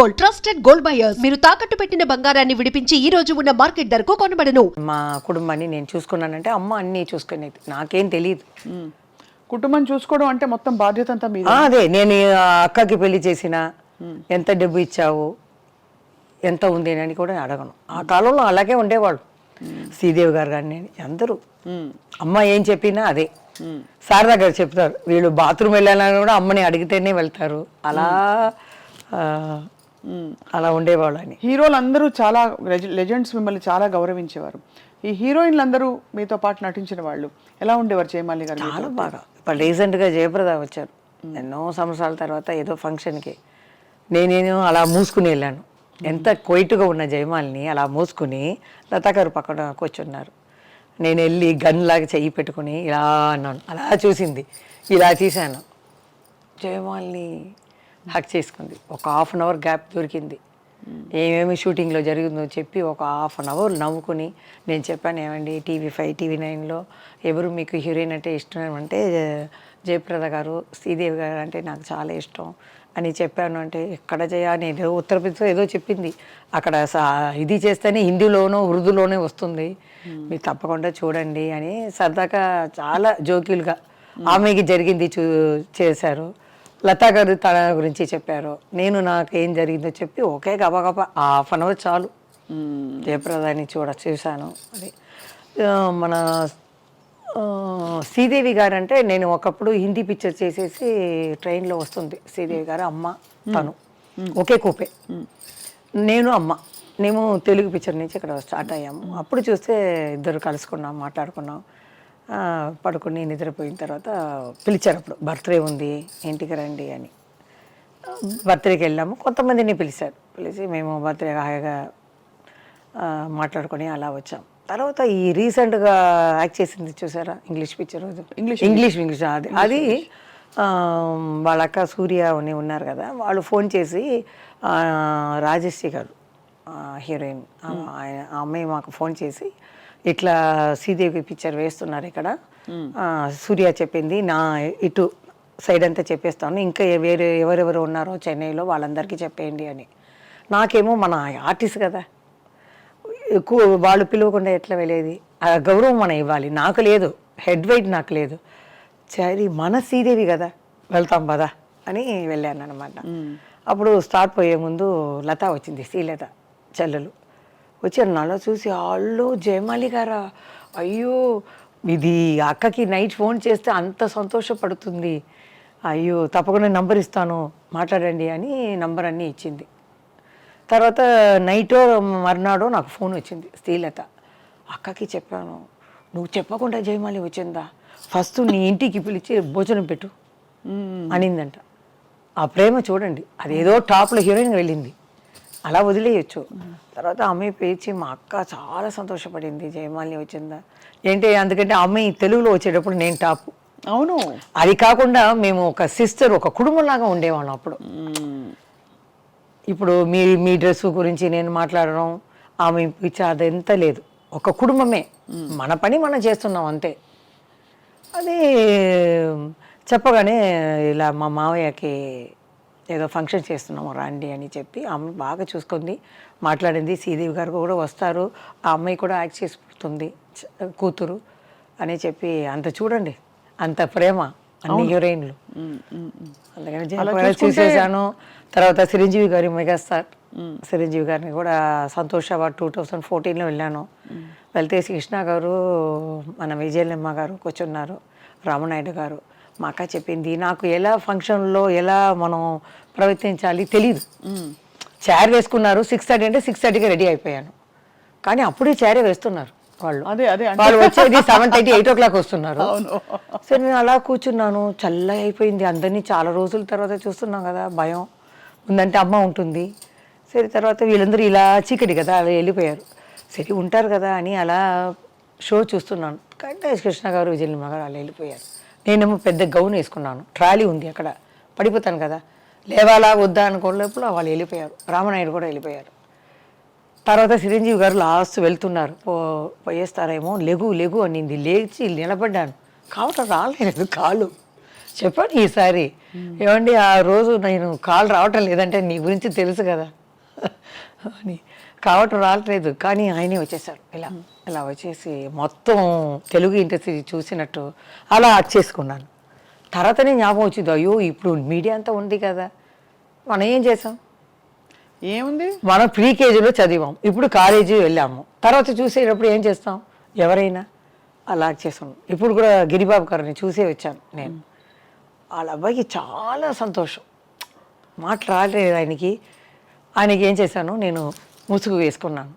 Gold trusted gold buyers. మీరు తాకట్టు పెట్టిన బంగారాన్ని విడిపించి ఈ రోజు ఉన్న మార్కెట్ ధరకు కొనబడను. మా కుటుంబాన్ని నేను చూసుకున్నానంటే అమ్మ అన్నీ చూసుకునేది నాకేం తెలియదు. కుటుంబం చూసుకోవడం అంటే మొత్తం బాధ్యత అంతా మీద. ఆ, అదే నేను ఆ అక్కకి పెళ్ళి చేసిన ఎంత డబ్బు ఇచ్చావు ఎంత ఉంది అని కూడా అడగను. ఆ కాలంలో అలాగే ఉండేవాళ్ళు. శ్రీదేవి గారు కానీ అందరూ. అమ్మ ఏం చెప్పినా అదే. శారదా గారు చెప్తారు వీళ్ళు బాత్రూమ్ వెళ్ళాలని కూడా అమ్మని అడిగితేనే వెళ్తారు. అలా అలా ఉండేవాళ్ళు అని. హీరోలు అందరూ చాలా లెజెండ్స్ మిమ్మల్ని చాలా గౌరవించేవారు. ఈ హీరోయిన్లు అందరూ మీతో పాటు నటించిన వాళ్ళు ఎలా ఉండేవారు జయమాలి గారు? చాలా బాగా. ఇప్పుడు రీసెంట్గా జయప్రద వచ్చారు. ఎన్నో సంవత్సరాల తర్వాత ఏదో ఫంక్షన్కి. నేనేను అలా మూసుకుని వెళ్ళాను. ఎంత కొయిటుగా ఉన్న జయమాలిని అలా మూసుకుని లతా గారు పక్కన కూర్చున్నారు. నేను వెళ్ళి గన్ లాగా చెయ్యి పెట్టుకుని ఇలా అన్నాను. అలా చూసింది. ఇలా తీశాను. జయమాలిని హక్ చేసుకుంది. ఒక హాఫ్ అన్ అవర్ గ్యాప్ దొరికింది. ఏమేమి షూటింగ్లో జరిగిందో చెప్పి ఒక హాఫ్ అన్ అవర్ నవ్వుకుని నేను చెప్పాను ఏమండి టీవీ ఫైవ్ టీవీ నైన్లో ఎవరు మీకు హీరోయిన్ అంటే ఇష్టం అంటే జయప్రద గారు శ్రీదేవి గారు అంటే నాకు చాలా ఇష్టం అని చెప్పాను. అంటే ఎక్కడ చేయ నేను ఏదో ఉత్తరప్రదేశ్లో ఏదో చెప్పింది. అక్కడ సా- ఇది చేస్తేనే హిందీలోనో ఉర్దూలోనే వస్తుంది. మీరు తప్పకుండా చూడండి అని సరదాగా చాలా జోక్యులుగా ఆమెకి జరిగింది చూ చేశారు. లతా గారు తన గురించి చెప్పారు. నేను నాకు ఏం జరిగిందో చెప్పి ఒకే గబగబా హాఫ్ అన్ అవర్ చాలు. జయప్రదాన్ని చూడ చూశాను. అది మన శ్రీదేవి గారు అంటే నేను ఒకప్పుడు హిందీ పిక్చర్ చేసేసి ట్రైన్లో వస్తుంది శ్రీదేవి గారు అమ్మ తను. ఒకే కూపే. నేను అమ్మ. మేము తెలుగు పిక్చర్ నుంచి ఇక్కడ స్టార్ట్ అయ్యాము. అప్పుడు చూస్తే ఇద్దరు కలుసుకున్నాం మాట్లాడుకున్నాం. పడుకుని నిద్రపోయిన తర్వాత పిలిచారు అప్పుడు బర్త్డే ఉంది ఇంటికి రండి అని. బర్త్డేకి వెళ్ళాము కొంతమందిని పిలిచారు. పిలిచి మేము బర్త్డే హాయిగా మాట్లాడుకొని అలా వచ్చాం. తర్వాత ఈ రీసెంట్గా యాక్ట్ చేసింది చూసారా? English picture English English English అది. అది వాళ్ళ అక్క సూర్య అని ఉన్నారు కదా వాళ్ళు ఫోన్ చేసి రాజశ్రీ గారు హీరోయిన్ ఆయన ఆ అమ్మాయి మాకు ఫోన్ చేసి ఇట్లా శ్రీదేవి పిక్చర్ వేస్తున్నారు ఇక్కడ. సూర్య చెప్పింది నా ఇటు సైడ్ అంతా చెప్పేస్తాను. ఇంకా వేరే ఎవరెవరు ఉన్నారో చెన్నైలో వాళ్ళందరికీ చెప్పేయండి అని. నాకేమో మన ఆర్టిస్ట్ కదా. ఎక్కువ వాళ్ళు పిలవకుండా ఎట్లా వెళ్ళేది? ఆ గౌరవం మనం ఇవ్వాలి. నాకు లేదు. హెడ్ వెయిట్ నాకు లేదు. సరే మన శ్రీదేవి కదా. వెళ్తాం పదా అని వెళ్ళాను అనమాట అప్పుడు స్టార్ట్ పోయే ముందు లత వచ్చింది శ్రీలత చెల్లెలు. వచ్చి నల్ల చూసి వాళ్ళు జయమాలి గారా అయ్యో ఇది అక్కకి నైట్ ఫోన్ చేస్తే అంత సంతోషపడుతుంది. అయ్యో తప్పకుండా నంబర్ ఇస్తాను మాట్లాడండి అని నంబర్ అన్నీ ఇచ్చింది. తర్వాత నైట్ మర్నాడు నాకు ఫోన్ వచ్చింది శ్రీలత. అక్కకి చెప్పాను నువ్వు చెప్పకుండా జయమాలి వచ్చిందా? ఫస్ట్ నీ ఇంటికి పిలిచి భోజనం పెట్టు అనిందంట. ఆ ప్రేమ చూడండి అదేదో టాప్లో హీరోయిన్ వెళ్ళింది. అలా వదిలేయచ్చు. తర్వాత అమ్మాయి పేచి మా అక్క చాలా సంతోషపడింది. జయమాలిని వచ్చిందా? ఏంటి? అందుకంటే అమ్మాయి తెలుగులో వచ్చేటప్పుడు నేను టాప్. అవును. అది కాకుండా మేము ఒక సిస్టర్ ఒక కుటుంబంలాగా ఉండేవాళ్ళం అప్పుడు. ఇప్పుడు మీ మీ డ్రెస్ గురించి నేను మాట్లాడడం ఆమె పిచ్చి అదంతా లేదు. ఒక కుటుంబమే. మన పని మనం చేస్తున్నాం అంతే. అది చెప్పగానే ఇలా మా మావయ్యకి ఏదో ఫంక్షన్ చేస్తున్నాము రండి అని చెప్పి ఆమె బాగా చూసుకుంది. మాట్లాడింది శ్రీదేవి గారు కూడా వస్తారు ఆ అమ్మాయి కూడా యాక్ట్ చేసిపోతుంది కూతురు అని చెప్పి అంత చూడండి అంత ప్రేమ అన్ని హీరోయిన్లు. అందుకని చూసేసాను తర్వాత చిరంజీవి గారి మెగాస్టార్ చిరంజీవి గారిని కూడా సంతోష్ అవార్డ్ టూ థౌజండ్ ఫోర్టీన్లో వెళ్ళాను. వెళ్తే కృష్ణ గారు మన విజయలమ్మ గారు కూర్చున్నారు రామనాయుడు గారు. మా అక్క చెప్పింది నాకు ఎలా ఫంక్షన్లో ఎలా మనం ప్రవర్తించాలి తెలీదు. చైర్ వేసుకున్నారు సిక్స్ థర్టీ అంటే సిక్స్ థర్టీకి రెడీ అయిపోయాను. కానీ అప్పుడే చైరే వేస్తున్నారు వాళ్ళు. అదే అదే వాళ్ళు వచ్చేది seven thirty eight o'clock వస్తున్నారు. సరే నేను అలా కూర్చున్నాను చల్ల అయిపోయింది. అందరినీ చాలా రోజుల తర్వాత చూస్తున్నాం కదా భయం. ఉందంటే అమ్మ ఉంటుంది. సరే తర్వాత వీళ్ళందరూ ఇలా చీకటి కదా అలా వెళ్ళిపోయారు. సరే ఉంటారు కదా అని అలా షో చూస్తున్నాను. కానీ కృష్ణ గారు విజయనిమ్మ గారు అలా వెళ్ళిపోయారు. నేనేమో పెద్ద గౌన్ వేసుకున్నాను. ట్రాలీ ఉంది అక్కడ. పడిపోతాను కదా. లేవాలా వద్దా అనుకోలేప్పుడు వాళ్ళు వెళ్ళిపోయారు. రామనాయుడు కూడా వెళ్ళిపోయారు. తర్వాత చిరంజీవి గారు లాస్ట్ వెళ్తున్నారు. పో పోయేస్తారేమో లెగు లెగు అనింది. లేచి నిలబడ్డాను. కావటం రాలేదు కాళ్ళు చెప్పండి ఈసారి. ఏమండి ఆ రోజు నేను కాల్ రావటం లేదంటే నీ గురించి తెలుసు కదా. అని. కావటం రావట్లేదు కానీ ఆయనే వచ్చేసారు. ఇలా ఇలా వచ్చేసి మొత్తం తెలుగు ఇండస్ట్రీ చూసినట్టు అలా చేసుకున్నాను. తర్వాతనే జ్ఞాపకం వచ్చింది అయ్యో ఇప్పుడు మీడియా అంతా ఉంది కదా మనం ఏం చేసాం? ఏముంది? మనం ప్రీ కేజీలో చదివాం ఇప్పుడు కాలేజీ వెళ్ళాము. తర్వాత చూసేటప్పుడు ఏం చేస్తాం? ఎవరైనా అలా చేసాం. ఇప్పుడు కూడా గిరిబాబు గారిని చూసే వచ్చాను నేను. వాళ్ళ అబ్బాయికి చాలా సంతోషం. మాట రాలేదు ఆయనకి. ఆయనకి ఏం చేశాను? నేను ముసుగు వేసుకున్నాను.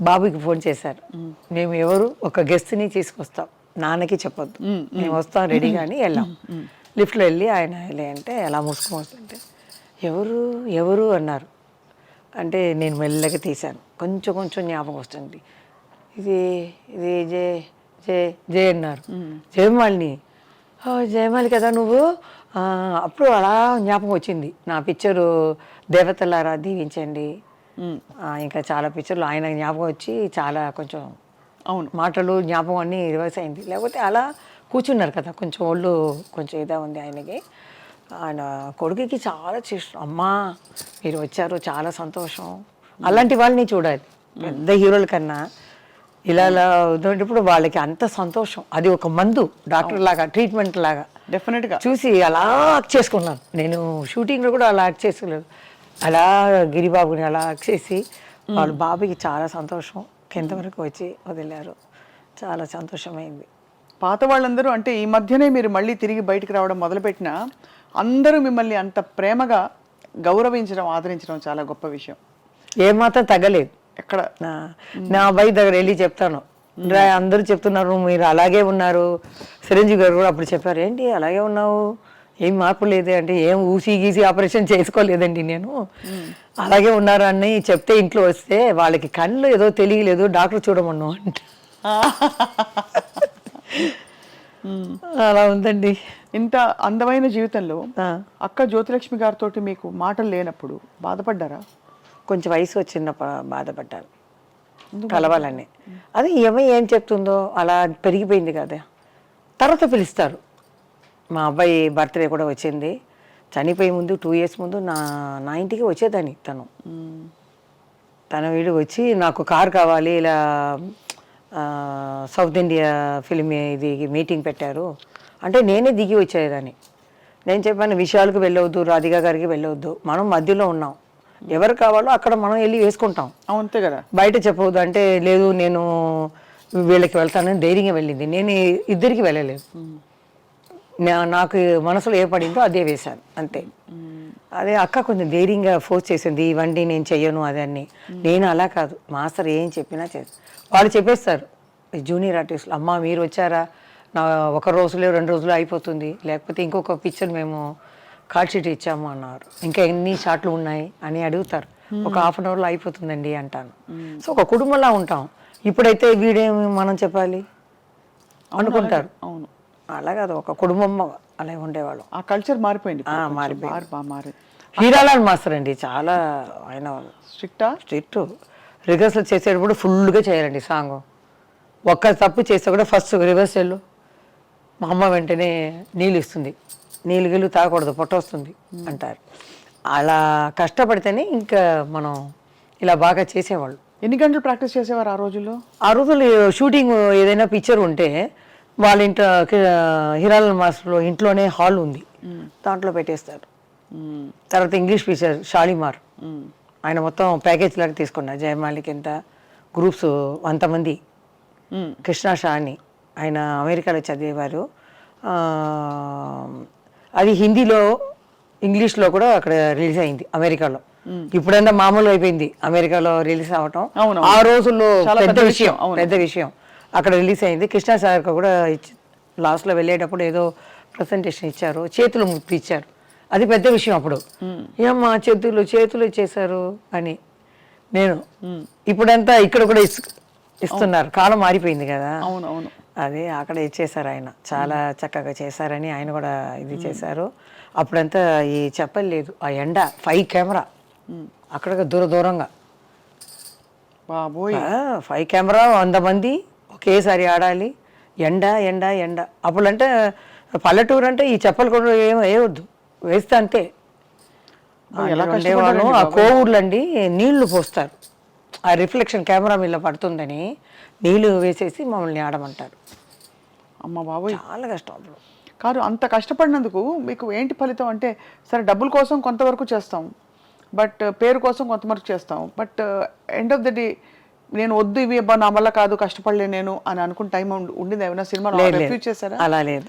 బాబుకి ఫోన్ చేశారు మేము. ఎవరు? ఒక గెస్ట్ని తీసుకొస్తాం. నాన్నకి చెప్పొద్దు. మేము వస్తాం రెడీగా అని వెళ్ళాం లిఫ్ట్లో వెళ్ళి ఆయన వెళ్ళి అంటే ఎలా మూసుకొని వస్తుంటే ఎవరు ఎవరు అన్నారు. అంటే నేను మెల్లగా తీశాను. కొంచెం కొంచెం జ్ఞాపకం వస్తుంది. ఇది ఇది జే జే జే అన్నారు. జయమాలిని. "ఓ, జయమాలి కదా నువ్వు? అప్పుడు అలా జ్ఞాపకం వచ్చింది. నా పిక్చరు దేవతలారా దీవించండి. ఇంకా చాలా పిక్చర్లు ఆయన జ్ఞాపకం వచ్చి చాలా కొంచెం అవును మాటలు జ్ఞాపకం అన్నీ రివర్స్ అయింది లేకపోతే అలా కూర్చున్నారు కదా కొంచెం ఒళ్ళు కొంచెం ఇదే ఉంది ఆయనకి. ఆయన కొడుకుకి చాలా చేసిన అమ్మా మీరు వచ్చారు చాలా సంతోషం. అలాంటి వాళ్ళని చూడాలి. పెద్ద హీరోల కన్నా ఇలా ఉన్నప్పుడు వాళ్ళకి అంత సంతోషం. అది ఒక మందు డాక్టర్ లాగా ట్రీట్మెంట్ లాగా. డెఫినెట్గా చూసి అలా యాక్ట్ చేసుకున్నాను. నేను షూటింగ్లో కూడా అలా యాక్ట్ చేసుకోలేదు. అలా గిరిబాబుని అలా యాక్ట్ చేసి వాళ్ళ బాబుకి చాలా సంతోషం. కింద వరకు వచ్చి వదిలారు. చాలా సంతోషమైంది. పాత వాళ్ళందరూ అంటే ఈ మధ్యనే మీరు మళ్ళీ తిరిగి బయటికి రావడం మొదలుపెట్టినా అందరూ మిమ్మల్ని అంత ప్రేమగా గౌరవించడం ఆదరించడం చాలా గొప్ప విషయం. ఏమాత్రం తగ్గలేదు. ఎక్కడ? నా నా అబ్బాయి దగ్గర వెళ్ళి చెప్తాను. అందరూ చెప్తున్నారు మీరు అలాగే ఉన్నారు. చిరంజీవి గారు కూడా అప్పుడు చెప్పారు ఏంటి అలాగే ఉన్నావు? ఏం మార్పు లేదు అంటే ఏం ఊసి గీసి ఆపరేషన్ చేసుకోలేదండి నేను. అలాగే ఉన్నారు అని చెప్తే ఇంట్లో వస్తే వాళ్ళకి కళ్ళు ఏదో తెలియలేదు డాక్టర్ చూడమన్నావు అంట. అలా ఉందండి. ఇంత అందమైన జీవితంలో అక్క జ్యోతిలక్ష్మి గారితో మీకు మాటలు లేనప్పుడు బాధపడ్డారా? కొంచెం వయసు వచ్చినప్పుడు బాధపడ్డాను. కలవాలని. అది ఏమై ఏం చెప్తుందో అలా పెరిగిపోయింది కదా. తర్వాత పిలుస్తారు. మా అబ్బాయి బర్త్డే కూడా వచ్చింది. చనిపోయే ముందు టూ ఇయర్స్ ముందు నా నా ఇంటికి వచ్చేదాన్ని తను. తన వీడు వచ్చి నాకు కార్ కావాలి ఇలా సౌత్ ఇండియా ఫిల్మ్ ఇది మీటింగ్ పెట్టారు. అంటే నేనే దిగి వచ్చేదాన్ని. నేను చెప్పాను విషయాలకు వెళ్ళవద్దు రాధిక గారికి వెళ్ళవద్దు మనం మధ్యలో ఉన్నాం. ఎవరు కావాలో అక్కడ మనం వెళ్ళి వేసుకుంటాం. అంతే కదా. బయట చెప్పవద్దు అంటే లేదు నేను వీళ్ళకి వెళ్తానని ధైర్యంగా వెళ్ళింది. నేను ఇద్దరికి వెళ్ళలేదు. నాకు మనసులో ఏ పడిందో అదే వేశాను అంతే. అదే అక్క కొంచెం ధైర్యంగా ఫోర్స్ చేసింది ఇవ్వండి నేను చెయ్యను అదని నేను అలా కాదు మాస్టర్ ఏం చెప్పినా చేస్తాను వాళ్ళు చెప్పేస్తారు జూనియర్ ఆర్టిస్టులు అమ్మ మీరు వచ్చారా? నా ఒక రోజులో రెండు రోజులు అయిపోతుంది. లేకపోతే ఇంకొక పిక్చర్ మేము కార్డ్ షీట్ ఇచ్చాము అన్నారు. ఇంకా ఎన్ని షాట్లు ఉన్నాయి? అని అడుగుతారు. ఒక హాఫ్ అన్ అవర్లో అయిపోతుందండి అంటాను. సో ఒక కుటుంబంలా ఉంటాం. ఇప్పుడైతే వీడేమి మనం చెప్పాలి? అనుకుంటారు. అవును. అలా కాదు ఒక కుటుంబం అలా ఉండేవాళ్ళం. ఆ కల్చర్ మారిపోయింది. మారిపోయింది. మారి హీరాలాల్ మాస్టర్ అండి చాలా ఆయన స్ట్రిక్టా? స్ట్రిక్ట్. రిహర్సల్ చేసేటప్పుడు ఫుల్గా చేయాలండి సాంగ్. ఒక్క తప్పు చేస్తే కూడా ఫస్ట్ రిహర్సల్ మా అమ్మ వెంటనే నీళ్ళు ఇస్తుంది. నీళ్ళు గిల్లు తాగకూడదు పొట్ట వస్తుంది అంటారు. అలా కష్టపడితేనే ఇంకా మనం ఇలా బాగా చేసేవాళ్ళు. ఎన్ని గంటలు ప్రాక్టీస్ చేసేవారు ఆ రోజుల్లో? ఆ రోజులు షూటింగ్ ఏదైనా పిక్చర్ ఉంటే వాళ్ళ ఇంట హిరాల మాస్టర్లో ఇంట్లోనే హాల్ ఉంది. దాంట్లో పెట్టేస్తారు. తర్వాత ఇంగ్లీష్ పిక్చర్ షాలిమార్. ఆయన మొత్తం ప్యాకేజ్ లాగా తీసుకున్నారు జయమాలికి ఎంత గ్రూప్స్ అంతమంది. కృష్ణా షా అని ఆయన అమెరికాలో చదివేవారు. అది హిందీలో ఇంగ్లీష్లో కూడా అక్కడ రిలీజ్ అయింది అమెరికాలో. ఇప్పుడంతా మామూలు అయిపోయింది. అమెరికాలో రిలీజ్ అవటం. అవును, ఆ రోజుల్లో పెద్ద విషయం విషయం, అవును. పెద్ద విషయం. అక్కడ రిలీజ్ అయింది. కృష్ణా సార్ కూడా ఇచ్చి లాస్ట్లో వెళ్ళేటప్పుడు ఏదో ప్రజెంటేషన్ ఇచ్చారు. చేతులు ముప్పి ఇచ్చారు. అది పెద్ద విషయం అప్పుడు. ఏమ్మా చేతులు చేతులు ఇచ్చేశారు అని నేను. ఇప్పుడంతా ఇక్కడ కూడా ఇస్- ఇస్తున్నారు. కాలం మారిపోయింది కదా. అవును అవును అదే అక్కడ ఇచ్చేశారు ఆయన. చాలా చక్కగా చేశారని ఆయన కూడా ఇది చేశారు. అప్పుడంతా ఈ చెప్పలు లేదు. ఆ ఎండ ఫైవ్ కెమెరా. అక్కడ దూర దూరంగా. బాబోయ్. ఫైవ్ కెమెరా వంద మంది ఒకేసారి ఆడాలి. ఎండ ఎండ ఎండ. అప్పుడంటే పల్లెటూరు అంటే ఈ చెప్పలు కూడా ఏం వేయవద్దు వేస్తే అంతే. ఉండేవాళ్ళు ఆ కోవూర్లు అండి నీళ్ళు పోస్తారు. ఆ రిఫ్లెక్షన్ కెమెరా మీద పడుతుందని నీళ్ళు వేసేసి మమ్మల్ని ఆడమంటారు. అమ్మ బాబోయ్. చాలా కష్టం అప్పుడు. కాదు అంత కష్టపడినందుకు మీకు ఏంటి ఫలితం? అంటే సరే డబ్బుల కోసం కొంతవరకు చేస్తాం. బట్ పేరు కోసం కొంతవరకు చేస్తాం. But end of the day నేను వద్దు ఇవి అబ్బా నా వల్ల కాదు కష్టపడలే నేను అని అనుకున్న టైం ఉండింది? ఏమైనా రిఫ్యూజ్ లేదు. చేశారా? అలా లేదు.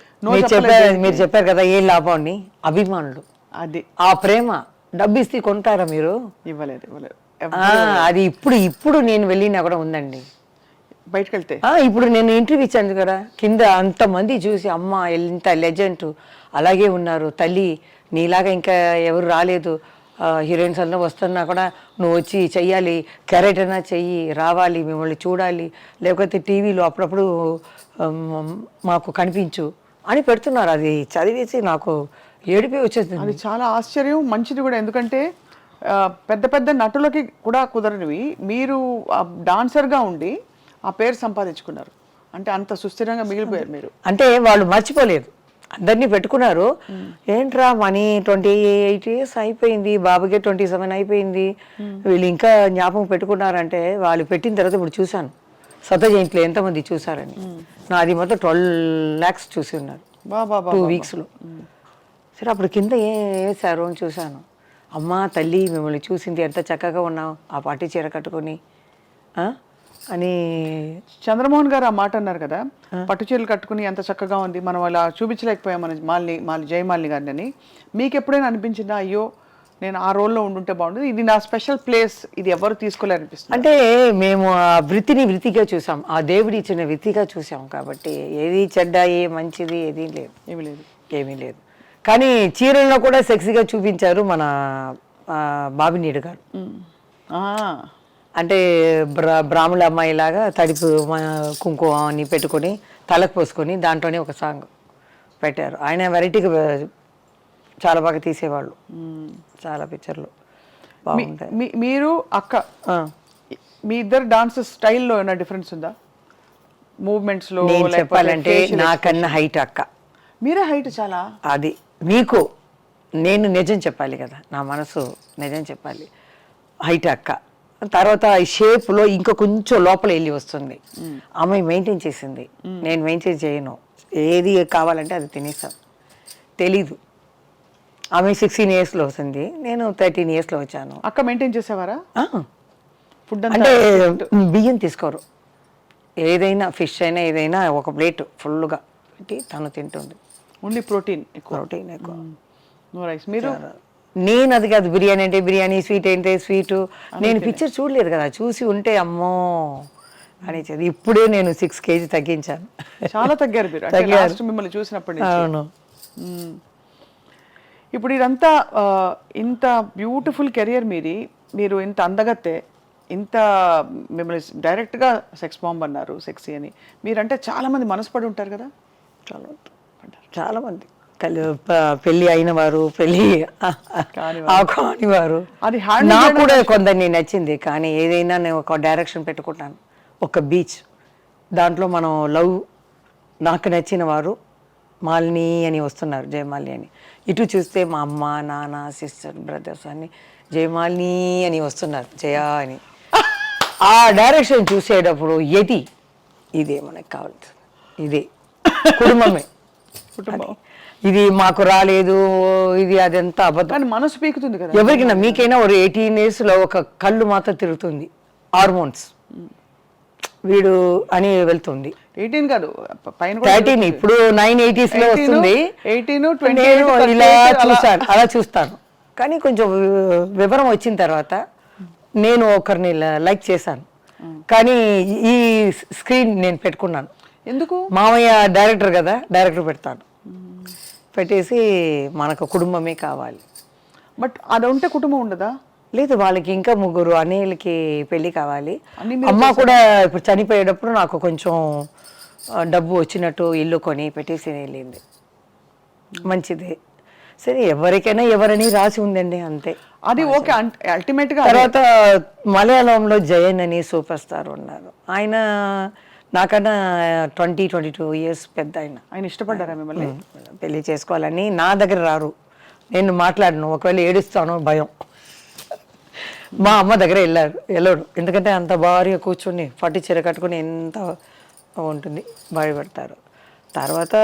మీరు చెప్పారు కదా ఏ లాభం అభిమానులు. అది. ఆ ప్రేమ డబ్బు ఇస్తే కొంటారా మీరు? ఇవ్వలేదు ఇవ్వలేదు. అది ఇప్పుడు ఇప్పుడు నేను వెళ్ళినా కూడా ఉందండి. బయటకు వెళ్తే ఇప్పుడు నేను ఇంటర్వ్యూ ఇచ్చాను కదా కింద అంతమంది చూసి అమ్మ ఎంత లెజెండ్ అలాగే ఉన్నారు తల్లి నీలాగా ఇంకా ఎవరు రాలేదు. హీరోయిన్స్ అందరూ వస్తున్నా కూడా నువ్వు వచ్చి చెయ్యాలి క్యారెట్ అయినా చెయ్యి రావాలి మిమ్మల్ని చూడాలి లేకపోతే టీవీలో అప్పుడప్పుడు మాకు కనిపించు అని పెడుతున్నారు. అది చదివేసి నాకు ఏడిపి వచ్చేసింది. అది చాలా ఆశ్చర్యం మంచిది కూడా. ఎందుకంటే పెద్ద పెద్ద నటులకి కూడా కుదరనివి. మీరు డాన్సర్గా ఉండి ఆ పేరు సంపాదించుకున్నారు. అంటే అంత సుస్థిరంగా మిగిలిపోయారు మీరు. అంటే వాళ్ళు మర్చిపోలేదు. అందరినీ పెట్టుకున్నారు. ఏంట్రా మనీ ట్వంటీ ఎయిట్ ఇయర్స్ అయిపోయింది బాబుకే ట్వంటీ సెవెన్ అయిపోయింది. వీళ్ళు ఇంకా జ్ఞాపకం పెట్టుకున్నారంటే వాళ్ళు పెట్టిన తర్వాత ఇప్పుడు చూశాను. సత జయంతిలో ఎంతమంది చూసారని నాది మొత్తం ట్వెల్వ్ ల్యాక్స్ చూసి ఉన్నారు. టూ వీక్స్లో. సరే అప్పుడు కింద ఏ వేశారు అని చూశాను. అమ్మ తల్లి మిమ్మల్ని చూసింది ఎంత చక్కగా ఉన్నావు. ఆ పాటి చీర కట్టుకొని? అని చంద్రమోహన్ గారు ఆ మాట అన్నారు కదా పట్టు చీరలు కట్టుకుని ఎంత చక్కగా ఉంది మనం అలా చూపించలేకపోయాం మన మాలిని మాలి జయమాలిని గారిని. అని మీకు ఎప్పుడైనా అనిపించిందా అయ్యో నేను ఆ రోల్లో ఉండుంటే బాగుంటుంది ఇది నా స్పెషల్ ప్లేస్ ఇది ఎవరు తీసుకోలేరు అనిపిస్తుంది అంటే మేము ఆ వృత్తిని వృత్తిగా చూసాం ఆ దేవుడి ఇచ్చిన వృత్తిగా చూసాం కాబట్టి ఏది చెడ్డ ఏ మంచిది ఏది లేదు. ఏమి లేదు. ఏమీ లేదు. కానీ చీరల్లో కూడా సెక్సీగా చూపించారు మన బాబినీడు గారు. ఆ, అంటే బ్రా బ్రాహ్మణ అమ్మాయి లాగా తడిపు కుంకుమ అని పెట్టుకొని తలకు పోసుకొని దాంట్లోనే ఒక సాంగ్ పెట్టారు. ఆయన వెరైటీగా చాలా బాగా తీసేవాళ్ళు. చాలా పిక్చర్లు బాగుంటాయి. మీరు అక్క. మీ ఇద్దరు డాన్స్ స్టైల్లో ఏమైనా డిఫరెన్స్ ఉందా? మూవ్మెంట్స్లో నేను లేకపోతే చెప్పాలంటే నాకన్నా హైట్ అక్క? మీరే హైట్ చాలా? అది మీకు నేను నిజం చెప్పాలి కదా నా మనసు నిజం చెప్పాలి. హైట్ అక్క. తర్వాత ఈ షేప్లో ఇంకా కొంచెం లోపల వెళ్ళి వస్తుంది. అమ్మాయి మెయింటైన్ చేసింది. నేను మెయింటైన్ చేయను. ఏది కావాలంటే అది తినేస్తాను తెలీదు. ఆమె సిక్స్టీన్ ఇయర్స్లో వస్తుంది. నేను థర్టీన్ ఇయర్స్లో వచ్చాను. అక్క మెయింటైన్ చేసేవారా? ఫుడ్ అంటే బియ్యం తీసుకోరు. ఏదైనా ఫిష్ అయినా ఏదైనా ఒక ప్లేట్ ఫుల్గా పెట్టి తను తింటుంది. ఓన్లీ ప్రోటీన్ ఎక్కువ. ప్రోటీన్ ఎక్కువ. రైస్ మీరు? నేను అది కాదు బిర్యానీ అంటే బిర్యానీ స్వీట్ అంటే స్వీట్. నేను పిక్చర్ చూడలేదు కదా చూసి ఉంటే అమ్మో అని చెప్పి ఇప్పుడే నేను సిక్స్ కేజీ తగ్గించాను. చాలా తగ్గారు మీరు. లాస్ట్ మిమ్మల్ని చూసినప్పటి నుంచి. అవును. ఇప్పుడు ఇదంతా ఇంత బ్యూటిఫుల్ కెరియర్ మీది. మీరు ఇంత అందగత్తే ఇంత మిమ్మల్ని డైరెక్ట్గా సెక్స్ బాంబ్ అన్నారు సెక్సీ అని. మీరంటే చాలా మంది మనసు పడి ఉంటారు కదా? చాలా. చాలా మంది. కలి ప- పెళ్ళి అయిన వారు పెళ్ళి కాని వారు అది నాకు కూడా కొందరిని నచ్చింది కానీ ఏదైనా నేను ఒక డైరెక్షన్ పెట్టుకుంటాను. ఒక బీచ్ దాంట్లో మనం లవ్ నాకు నచ్చిన వారు మాలిని అని వస్తున్నారు జయమాలిని అని. ఇటు చూస్తే మా అమ్మ నాన్న సిస్టర్ బ్రదర్స్ అని జయమాలిని అని వస్తున్నారు జయ అని. ఆ డైరెక్షన్ చూసేటప్పుడు ఎది ఇదే మనకు కావాల్సింది. ఇదే. కుటుంబమే. కుటుంబం. ఇది మాకు రాలేదు ఇది అదంతా అబద్ధం. కానీ మనసు పీకుతుంది కదా. ఎవరికైనా మీకైనా ఒక ఎయిటీన్ ఇయర్స్లో ఒక కళ్ళు మాత్రం తిరుగుతుంది. హార్మోన్స్. వీడు అని వెళ్తుంది. ఎయిటీన్ కాదు పైన కూడా థర్టీన్ ఇప్పుడు నైన్ ఎయిటీస్లో 18, వస్తుంది. 18, 28, నేను 38 ఇలా చూస్తాను అలా చూస్తాను. కానీ కొంచెం వివరం వచ్చిన తర్వాత నేను ఒకరిని లైక్ చేశాను. కానీ ఈ స్క్రీన్ నేను పెట్టుకున్నాను. ఎందుకు? మామయ్య డైరెక్టర్ కదా డైరెక్టర్ పెడతాను. పెట్టేసి మనకు కుటుంబమే కావాలి. బట్ అది ఉంటే కుటుంబం ఉండదా? లేదు వాళ్ళకి ఇంకా ముగ్గురు అన్నయ్యలకి పెళ్ళి కావాలి. అమ్మ కూడా ఇప్పుడు చనిపోయేటప్పుడు నాకు కొంచెం డబ్బు వచ్చినట్టు ఇల్లు కొని పెట్టేసి వెళ్ళింది. మంచిది. సరే ఎవరికైనా ఎవరని రాసి ఉందండి అంతే. అది ఓకే అల్టిమేట్గా తర్వాత మలయాళంలో జయన్ అని సూపర్ స్టార్ ఉన్నారు. ఆయన నాకన్నా ట్వంటీ ట్వంటీ టూ ఇయర్స్ పెద్ద ఆయన ఆయన ఇష్టపడ్డారా మిమ్మల్ని? పెళ్ళి చేసుకోవాలని నా దగ్గర రారు. నేను మాట్లాడను. ఒకవేళ ఏడుస్తాను భయం. మా అమ్మ దగ్గర వెళ్ళారు. వెళ్ళాడు ఎందుకంటే అంత భారీగా కూర్చొని పట్టు చీర కట్టుకుని ఎంత ఉంటుంది భయపడతారు. తర్వాత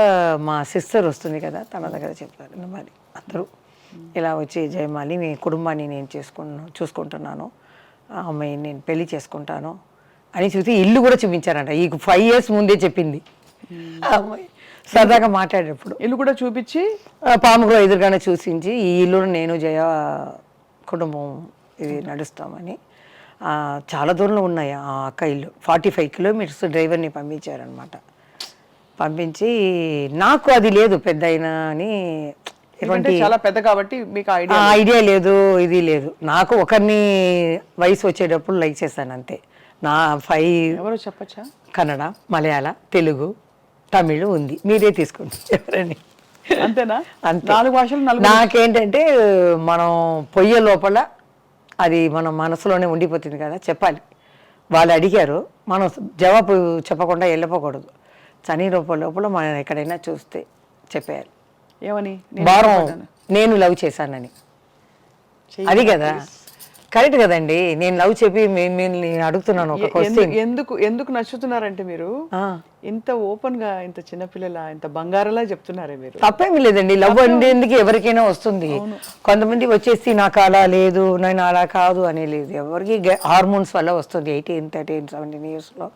మా సిస్టర్ వస్తుంది కదా తన దగ్గర చెప్పారు. మరి అందరూ ఇలా వచ్చి జయమాలి మీ కుటుంబాన్ని నేను చేసుకున్నాను చూసుకుంటున్నాను. ఆ అమ్మాయిని నేను పెళ్ళి చేసుకుంటాను. అని చూసి ఇల్లు కూడా చూపించారంట. ఈ ఫైవ్ ఇయర్స్ ముందే చెప్పింది. అమ్మాయి సరదాగా మాట్లాడేటప్పుడు. ఇల్లు కూడా చూపించి? ఆ పాములో ఎదురుగానే చూసించి ఈ ఇల్లు నేను జయ కుటుంబం ఇది నడుస్తామని. చాలా దూరంలో ఉన్నాయి ఆ అక్క ఇల్లు. ఫార్టీ ఫైవ్ కిలోమీటర్స్ డ్రైవర్ని పంపించారనమాట పంపించి నాకు అది లేదు పెద్ద అయినా అని చాలా పెద్ద కాబట్టి మీకు ఐడియా ఐడియా లేదు ఇది లేదు. నాకు ఒకరిని వయసు వచ్చేటప్పుడు లైక్ చేశాను అంతే. నా ఫైవ్ ఎవరో చెప్పచ్చా? కన్నడ మలయాళ తెలుగు తమిళ్ ఉంది. మీరే తీసుకోండి. ఎవరని. అంతేనా? అంతే. నాలుగు భాషలు నాకేంటంటే మనం పొయ్యే లోపల అది మన మనసులోనే ఉండిపోతుంది కదా చెప్పాలి. వాళ్ళు అడిగారు మనం జవాబు చెప్పకుండా వెళ్ళిపోకూడదు చని లోపల లోపల మనం ఎక్కడైనా చూస్తే చెప్పేయాలి. ఏమని? నేను భారం. నేను లవ్ చేశానని. అది కదా. కరెక్ట్ కదండి. నేను లవ్ చెప్పి మిమ్మల్ని అడుగుతున్నాను ఒక క్వశ్చన్ ఎందుకు ఎందుకు నచ్చుతున్నారంటే మీరు? ఇంత ఓపెన్గా ఇంత చిన్నపిల్లల ఇంత బంగారలా చెప్తున్నారే మీరు? తప్పేమీ లేదండి. లవ్ ఉండేందుకు ఎవరికైనా వస్తుంది. కొంతమంది వచ్చేసి నాకు అలా లేదు నేను అలా కాదు అని లేదు. ఎవరికి హార్మోన్స్ వల్ల వస్తుంది. ఎయిటీన్ థర్టీన్ సెవెంటీన్ ఇయర్స్లో.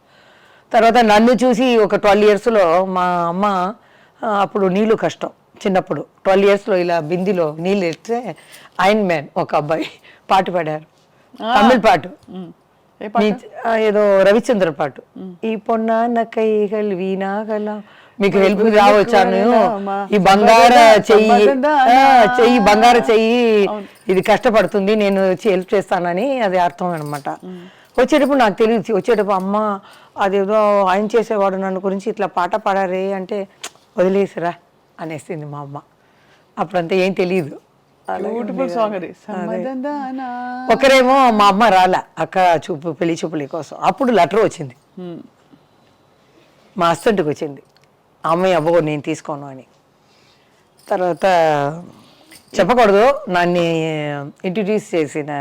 తర్వాత నన్ను చూసి ఒక ట్వెల్వ్ ఇయర్స్లో మా అమ్మ అప్పుడు నీళ్ళు కష్టం. చిన్నప్పుడు ట్వెల్వ్ ఇయర్స్లో ఇలా బిందిలో నీళ్ళు ఎత్తే ఐన్ మ్యాన్ ఒక అబ్బాయి పాట పాడారు. తమిళ్ పాటు. ఏదో రవిచంద్ర పాటు. ఈ పొన్న కైగల్ వీణాగల. మీకు హెల్ప్ రావచ్చాను. ఈ బంగార చెయ్యి. చెయ్యి బంగార చెయ్యి. ఇది కష్టపడుతుంది. నేను వచ్చి హెల్ప్ చేస్తానని అది అర్థం అనమాట వచ్చేటప్పుడు నాకు తెలియదు వచ్చేటప్పుడు అమ్మ అదేదో ఆయన చేసేవాడు నన్ను గురించి ఇట్లా పాట పాడారే అంటే వదిలేసిరా. అనేసింది మా అమ్మ. అప్పుడంతా ఏం తెలియదు బ్యూటిఫుల్ సాంగ్ అది. ఒకరేమో మా అమ్మ రాలే అక్క చూపు పెళ్ళి చూపుల కోసం. అప్పుడు లెటర్ వచ్చింది. మా అసిస్టెంట్కి వచ్చింది. అమ్మాయి అబ్బో నేను తీసుకోను అని. తర్వాత చెప్పకూడదు నన్ను ఇంట్రడ్యూస్ చేసిన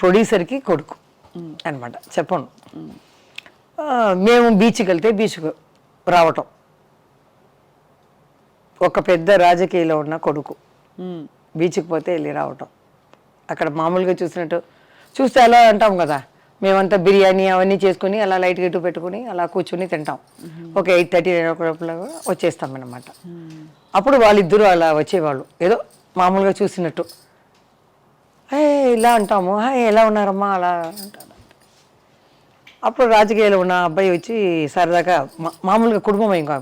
ప్రొడ్యూసర్కి కొడుకు అనమాట చెప్పను ఆ, మేము బీచ్కి వెళ్తే బీచ్కు రావటం. ఒక పెద్ద రాజకీయలో ఉన్న కొడుకు. బీచ్కి పోతే వెళ్ళి రావటం. అక్కడ మామూలుగా చూసినట్టు చూస్తే అలా అంటాం కదా మేమంతా బిర్యానీ అవన్నీ చేసుకుని అలా లైట్ గిట్టు పెట్టుకుని అలా కూర్చుని తింటాం. ఒక ఎయిట్ థర్టీ నైన్ ఓ వచ్చేస్తాం అనమాట అప్పుడు వాళ్ళిద్దరూ అలా వచ్చేవాళ్ళు. ఏదో మామూలుగా చూసినట్టు. హే ఇలా అంటాము. హే ఎలా ఉన్నారమ్మా? అలా అంటారు. అప్పుడు రాజకీయాలు ఉన్న అబ్బాయి వచ్చి సరదాగా మామూలుగా కుటుంబం ఇంకా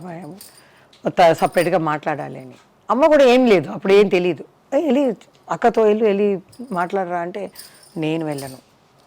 సపరేట్గా మాట్లాడాలి అని. అమ్మ కూడా ఏం లేదు అప్పుడు ఏం తెలియదు వెళ్ళి అక్కతో వెళ్ళి వెళ్ళి మాట్లాడరా? అంటే నేను వెళ్ళను.